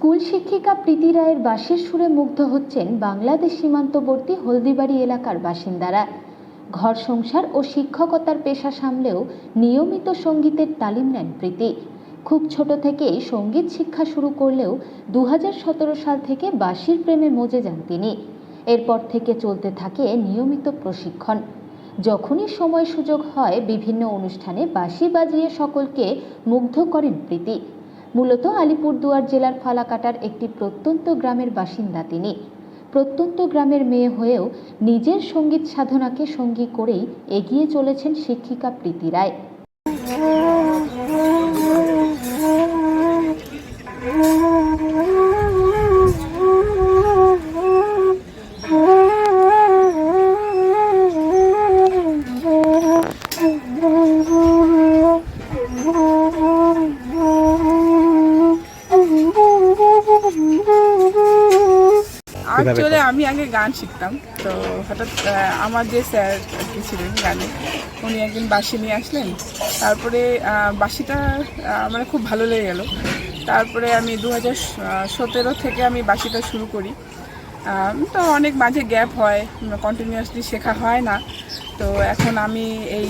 School শিক্ষিকা প্রীতি রায়ের বাঁশির সুরে মুগ্ধ হচ্ছেন বাংলাদেশ সীমান্তবর্তী হলদিবাড়ি এলাকার বাসিন্দারা। ঘর সংসার ও শিক্ষকতার পেশা সামলেও নিয়মিত সঙ্গীতের তালিম নেন প্রীতি। খুব ছোট থেকেই সংগীত শিক্ষা শুরু করলেও দু হাজার সতেরো সাল থেকে বাঁশির প্রেমে মজে যান তিনি। এরপর থেকে চলতে থাকে নিয়মিত প্রশিক্ষণ। যখনই সময় সুযোগ হয়, বিভিন্ন অনুষ্ঠানে বাঁশি বাজিয়ে সকলকে মুগ্ধ করেন প্রীতি। মূলত আলিপুরদুয়ার জেলার ফালাকাটার একটি প্রত্যন্ত গ্রামের বাসিন্দা তিনি। প্রত্যন্ত গ্রামের মেয়ে হয়েও নিজের সংগীত সাধনাকে সঙ্গী করেই এগিয়ে চলেছেন শিক্ষিকা প্রীতি রায়। অ্যাকচুয়ালি আমি আগে গান শিখতাম। তো হঠাৎ আমার যে স্যার আর কি ছিলেন গানে উনি একদিন বাঁশি নিয়ে আসলেন। তারপরে বাঁশিটা আহ, মানে খুব ভালো লেগে গেল। তারপরে আমি দু হাজার সতেরো থেকে আমি বাঁশিটা শুরু করি। তো অনেক মাঝে গ্যাপ হয় কন্টিনিউয়াসলি শেখা হয় না। তো এখন আমি এই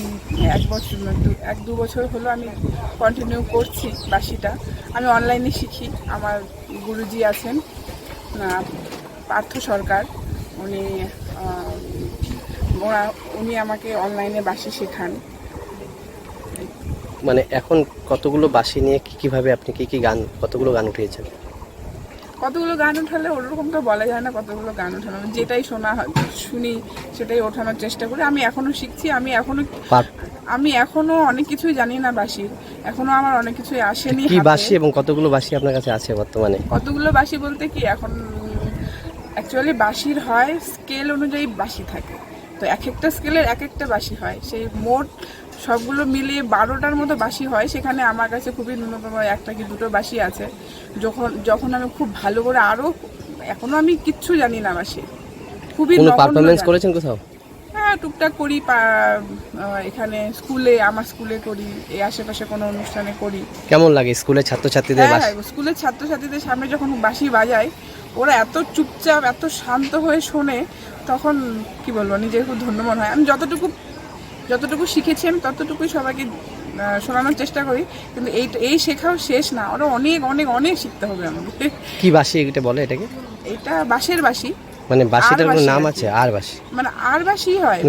এক বছর এক দু বছর হলো আমি কন্টিনিউ করছি বাসিটা আমি অনলাইনে শিখি আমার গুরুজি আছেন। পার্থ সরকার উনি ওরা- উনি আমাকে অনলাইনে বাসি শেখান। মানে এখন কতগুলো বাসি নিয়ে কি কীভাবে আপনি কি কি গান কতগুলো গান উঠিয়েছেন? কতগুলো গান উঠালে ওরকম তো বলা যায় না কতগুলো গান উঠানো। যেটাই শোনা হয় শুনি সেটাই ওঠানোর চেষ্টা করি। আমি এখনও শিখছি আমি এখনও আমি এখনও অনেক কিছুই জানি না বাসির এখনও আমার অনেক কিছুই আসেনি কি। বাঁশি এবং কতগুলো বাসি আপনার কাছে আছে বর্তমানে? কতগুলো বাসি বলতে কি এখন অ্যাকচুয়ালি বাঁশির হয় স্কেল অনুযায়ী বাঁশি থাকে। তো এক একটা স্কেলের এক একটা বাঁশি হয়। সেই মোট সবগুলো মিলিয়ে বারোটার মতো বাঁশি হয়। সেখানে আমার কাছে খুবই ন্যূনতম একটা কি দুটো বাঁশি আছে। যখন যখন আমি খুব ভালো করে আরও এখনও আমি কিচ্ছু জানি না বাঁশি খুবই পারফরমেন্স করেছেন কোথাও? হ্যাঁ টুকটাক করি এখানে স্কুলে আমার স্কুলে করি এই আশেপাশে কোনো অনুষ্ঠানে করি। কেমন লাগে স্কুলের ছাত্রছাত্রীদের হ্যাঁ হ্যাঁ স্কুলের ছাত্রছাত্রীদের সামনে যখন বাঁশি বাজায় ওরা এত চুপচাপ এত শান্ত হয়ে শোনে তখন কি বলব নিজের খুব ধন্য মনে হয়। আমি যতটুকু যতটুকু শিখেছি আমি ততটুকুই সবাইকে শোনানোর চেষ্টা করি। কিন্তু এই এই শেখাও শেষ না। ওরা অনেক অনেক অনেক শিখতে হবে আমাকে। কি বাসি এটা বলে এটাকে? এটা বাঁশের বাসি মানে বাসিটার কোনো নাম আছে? আর বাসি মানে আর বাসি হয়।